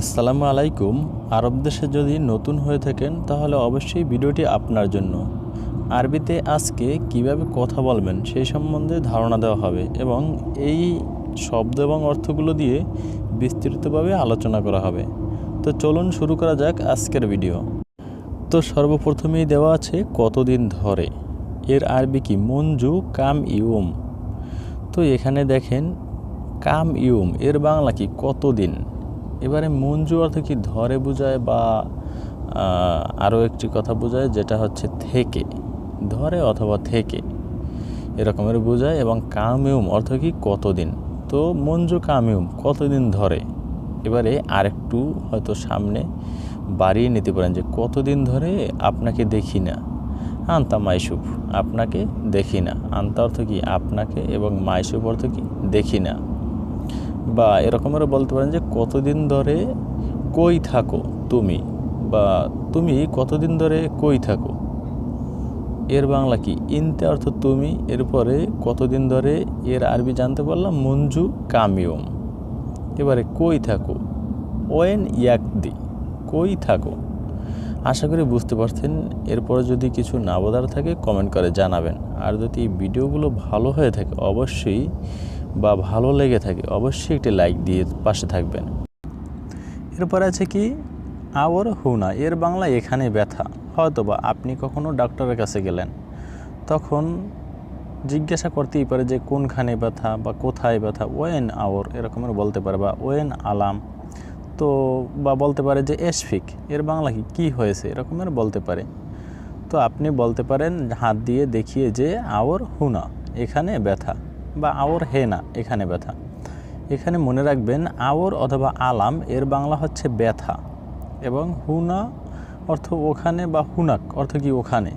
আসসালামু আলাইকুম। আরব দেশে যদি নতুন হয়ে থাকেন, তাহলে অবশ্যই ভিডিওটি আপনার জন্য। আরবিতে আজকে কীভাবে কথা বলবেন সেই সম্বন্ধে ধারণা দেওয়া হবে এবং এই শব্দ এবং অর্থগুলো দিয়ে বিস্তৃতভাবে আলোচনা করা হবে। তো চলুন শুরু করা যাক আজকের ভিডিও। তো সর্বপ্রথমেই দেওয়া আছে, কতদিন ধরে? এর আরবি কি? মঞ্জু কাম ইউম। তো এখানে দেখেন, কাম ইউম। এর বাংলা কি? কতদিন? এবারে মঞ্জু অর্থ কি ধরে বোঝায় বা আরও একটি কথা বোঝায়, যেটা হচ্ছে থেকে। ধরে অথবা থেকে। এরকমের বোঝায় এবং কামিউম অর্থ কি কতদিন? তো মঞ্জু কামিউম, কতদিন ধরে? এবারে আরেকটু হয়তো সামনে বাড়িয়ে নিতে পারেন যে কতদিন ধরে আপনাকে দেখি না। আন্তা মাইসুফ আপনাকে দেখি না। আন্তা অর্থ কি আপনাকে এবং মাইসুফ অর্থ কি দেখি না। বা এরকমেরও বলতে পারেন যে কতদিন ধরে কই থাকো তুমি বা তুমি কতদিন ধরে কই থাকো? এর বাংলা কি? ইনতে অর্থ তুমি, এরপরে কতদিন ধরে এর আরবি জানতে পারলাম মঞ্জু কামিয়ম এবারে কই থাকো? ওয়েন ইয়াকদি, কই থাকো? আশা করি বুঝতে পারছেন। এরপরে যদি কিছু না বোঝার থাকে কমেন্ট করে জানাবেন। আর যদি ভিডিওগুলো ভালো হয়ে থাকে, অবশ্যই বা ভালো লেগে থাকে, অবশ্যই একটি লাইক দিয়ে পাশে থাকবেন। এরপর আছে কি? আওয়ার হুনা এর বাংলা এখানে ব্যথা। হয়তো বা আপনি কখনো ডাক্তারের কাছে গেলেন। তখন জিজ্ঞাসা করতেই পারে যে, কোনখানে ব্যথা বা কোথায় ব্যথা? ওয়েন আওয়ার এরকমের বলতে পারে বা ওয়েন আলাম। তো, বা বলতে পারে যে, এসফিক, এর বাংলা কি, কী হয়েছে? এরকমের বলতে পারে। তো আপনি বলতে পারেন, হাত দিয়ে দেখিয়ে যে আওর হুনা এখানে ব্যথা। বা আওর হে না, এখানে ব্যথা। এখানে মনে রাখবেন আওর অথবা আলাম, এর বাংলা হচ্ছে ব্যথা এবং হুনা অর্থ ওখানে বা হুনাক অর্থ কি ওখানে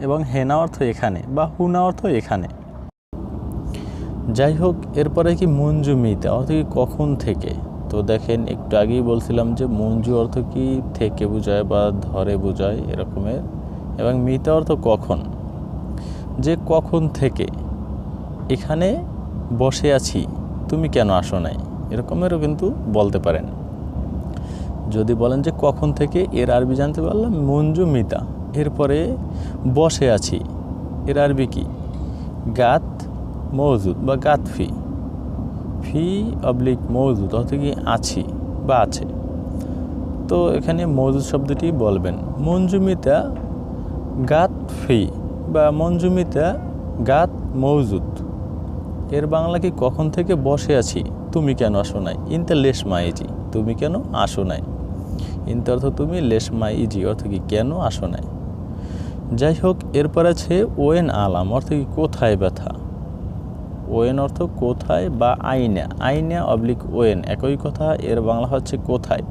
এবং হেনা অর্থ এখানে বা হুনা অর্থ এখানে। যাই হোক, এরপরে কি মঞ্জু মিতা, অর্থ কি কখন থেকে? তো দেখেন, একটু আগেই বলছিলাম যে মঞ্জু অর্থ কি থেকে বোঝায় বা ধরে বোঝায় এরকমের এবং মিতা অর্থ কখন? যে কখন থেকে। এখানে বসে আছি, তুমি কেন আসো নাই? এরকমেরও কিন্তু বলতে পারেন। যদি বলেন যে কখন থেকে এর আরবি জানতে পারলাম, মঞ্জু মিতা। এরপরে বসে আছি, এর আরবি কি? গাত মৌজুদ বা গাত ফি। ফি অবলিক মৌজুদ অর্থ কি আছি বা আছে। তো এখানে মৌজুদ শব্দটি বলবেন। মঞ্জুমিতা গাত ফি বা মঞ্জুমিতা গাত মৌজুদ এর বাংলা কি কখন থেকে বসে আছি? তুমি কেন আসো নাই? ইনতে লেশ মাইজি তুমি কেন আসো নাই? ইনতে অর্থ তুমি লেশ মাইজি অর্থ কি কেন আসো নাই? যাই হোক, এরপর আছে ওয়েন আলাম। অর্থ কি কোথায় ব্যথা? ওয়েন অর্থ কোথায় বা আইনা। আইনা অবলিক ওয়েন। একই কথা, এর বাংলা হচ্ছে কোথায়?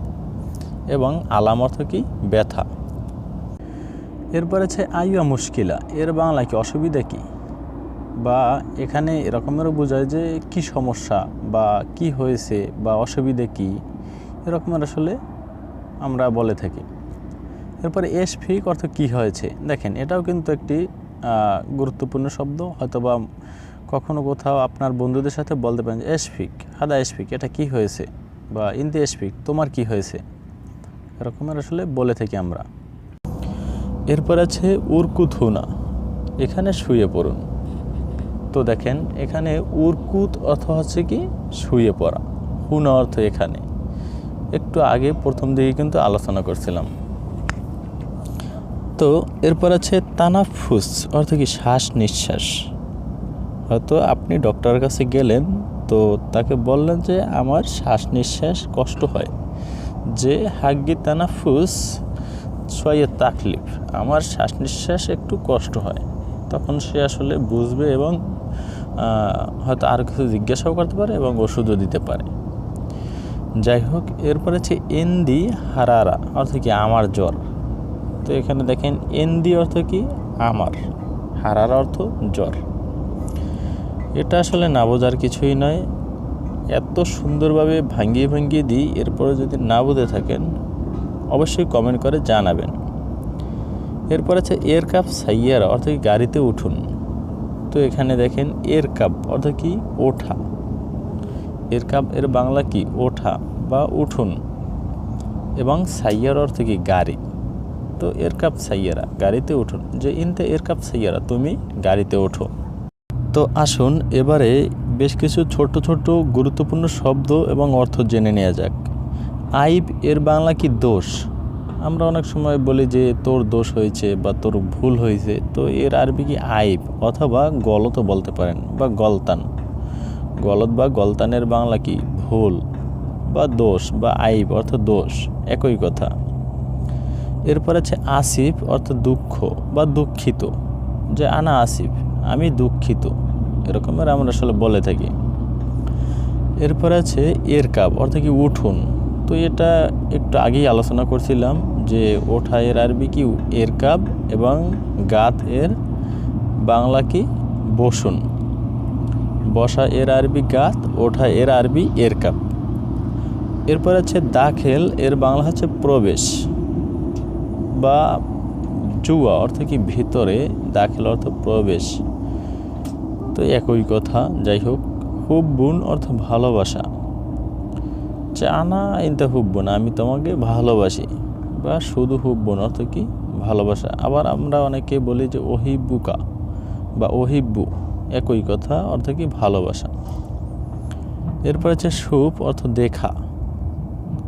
এবং আলাম অর্থ কি ব্যথা। এরপর আছে আইয়া মুশকিলা। এর বাংলা কি অসুবিধা কি? বা এখানে এরকমেরও বোঝায় যে কি সমস্যা বা কি হয়েছে বা অসুবিধে কি, এরকমের আসলে আমরা বলে থাকি। এরপরে এস ফিক অর্থ কি হয়েছে? দেখেন, এটাও কিন্তু একটি গুরুত্বপূর্ণ শব্দ। হয়তো বা কখনো কোথাও আপনার বন্ধুদের সাথে বলতে পারেন যে, এস এসফিক হাদা এসফিক এটা কি হয়েছে? বা ইন্দি এসফিক তোমার কি হয়েছে? এরকমের আসলে বলে থাকি আমরা। এরপর আছে উরকুত হুনা এখানে শুয়ে পড়ুন। তো দেখেন, এখানে উরকুত অর্থ হচ্ছে কি? শুয়ে পড়া। হুনা অর্থ এখানে। একটু আগে প্রথম দিকে কিন্তু আলোচনা করছিলাম। তো এরপর আছে তানাফুস, অর্থ কি শ্বাস নিঃশ্বাস। হয়তো আপনি ডক্টরের কাছে গেলেন, তো তাকে বললেন যে আমার শ্বাস নিঃশ্বাস কষ্ট হয়। যে হাগ্গি তানাফুস ছয়ে তাকলিফ, আমার শ্বাস নিঃশ্বাস একটু কষ্ট হয়। তখন সে আসলে বুঝবে এবং হয়তো আরও কিছু জিজ্ঞাসাও করতে পারে এবং ওষুধও দিতে পারে। যাই হোক, এরপর আছে এন্দি হারারা, অর্থ কি আমার জ্বর। তো এখানে দেখেন এন্দি অর্থ কি? আমার। হারারা অর্থ জ্বর। এটা আসলে না বোঝার কিছুই নয়। এত সুন্দরভাবে ভাঙ্গিয়ে ভাঙ্গিয়ে দিই এরপরে যদি না বুঝে থাকেন, অবশ্যই কমেন্ট করে জানাবেন। এরপর আছে এর কাপ সাইয়ারা অর্থাৎ গাড়িতে উঠুন। তো এখানে দেখেন এর কাপ, অর্থাৎ কি ওঠা। এর কাপ, এর বাংলা কি? ওঠা বা উঠুন। এবং সাইয়ার অর্থ কি? গাড়ি। তো এর কাপ সাইয়ারা, গাড়িতে উঠুন। যে ইনতে এর কাপ সাইয়ারা, তুমি গাড়িতে ওঠো। তো আসুন এবারে বেশ কিছু ছোট ছোট গুরুত্বপূর্ণ শব্দ এবং অর্থ জেনে নেওয়া যাক। আইব, এর বাংলা কি? দোষ। আমরা অনেক সময় বলি যে তোর দোষ হয়েছে বা তোর ভুল হয়েছে, তো এর আরবি কি আইব অথবা গলতও বলতে পারেন বা গলতান। গলত বা গলতানের বাংলা কি? ভুল বা দোষ বা আইব অর্থ দোষ, একই কথা। এরপর আছে আসিফ অর্থ দুঃখ বা দুঃখিত, যে আনা আসিফ, আমি দুঃখিত, এরকমের আমরা আসলে বলে থাকি। এরপর আছে এর কাপ অর্থ কি উঠুন তো এটা একটু আগেই আলোচনা করছিলাম যে ওঠা এর আরবি কি? এর কাপ এবং গাত এর বাংলা কি? বসুন। বসা এর আরবি গাত, ওঠা এর আরবি এর কাপ এরপর আছে দাখেল, এর বাংলা হচ্ছে প্রবেশ বা জুয়া, অর্থ কি ভিতরে, দাখিল অর্থ প্রবেশ। তো একই কথা, যাই হোক হুব্বুন অর্থ ভালোবাসা। চানা ইনতে না, আমি তোমাকে ভালোবাসি। বা শুধু হুব্বুন অর্থ কি? ভালোবাসা। আবার আমরা অনেকে বলি যে ওহিব্বুকা বা ওহিব্বু একই কথা অর্থ কি ভালোবাসা। এরপর হচ্ছে সুপ অর্থ দেখা।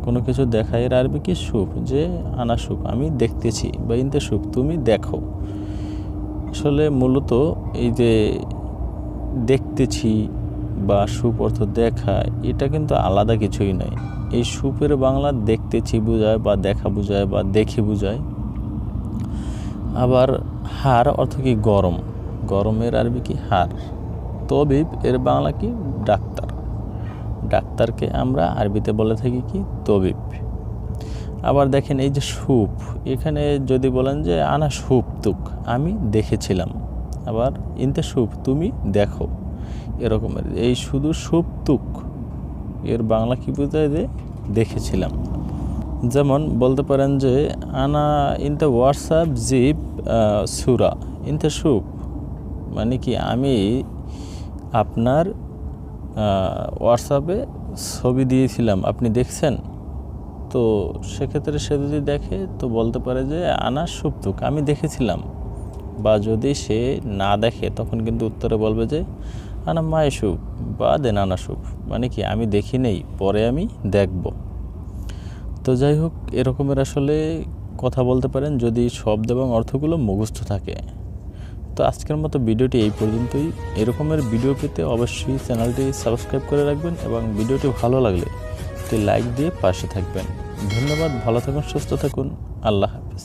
কোনো কিছু দেখা, এর আরবি কি সুপ? যে আনা সুপ, আমি দেখতেছি বা ইনতে সুপ, তুমি দেখো। আসলে মূলত এই যে দেখতেছি বা সুপ অর্থ দেখা, এটা কিন্তু আলাদা কিছুই নয় এই সুপের বাংলা দেখতেছি বোঝায় বা দেখা বোঝায় বা দেখে বোঝায়। আবার হার অর্থ কি গরম? গরমের আরবি কি হার? তবিব এর বাংলা কি ডাক্তার। ডাক্তারকে আমরা আরবিতে বলে থাকি কি তবিব। আবার দেখেন এই যে সুপ, এখানে যদি বলেন যে আনা সুপ তুক, আমি দেখেছিলাম। আবার ইনতে সুপ, তুমি দেখো। এরকমের এই শুধু সুপ তুক এর বাংলা কি বোঝায় যে দেখেছিলাম। যেমন বলতে পারেন যে, আনা ইন দ্য হোয়াটসঅ্যাপ জিপ সুরা। ইন দ্য সুপ মানে কি আমি আপনার হোয়াটসঅ্যাপে ছবি দিয়েছিলাম, আপনি দেখছেন? তো সেক্ষেত্রে সে যদি দেখে, তো বলতে পারে যে, আনা সুপ্তুক, আমি দেখেছিলাম। বা যদি সে না দেখে, তখন কিন্তু উত্তরে বলবে যে আনা মায় সুপ বা দেন আনা সুপ মানে কি, আমি দেখি নেই, পরে আমি দেখব। তো যাই হোক, এরকমের আসলে কথা বলতে পারেন যদি শব্দ এবং অর্থগুলো মুখস্থ থাকে। তো আজকের মতো ভিডিওটি এই পর্যন্তই। এরকমের ভিডিও পেতে অবশ্যই চ্যানেলটি সাবস্ক্রাইব করে রাখবেন এবং ভিডিওটি ভালো লাগলে একটি লাইক দিয়ে পাশে থাকবেন। ধন্যবাদ, ভালো থাকুন, সুস্থ থাকুন। আল্লাহ হাফিজ।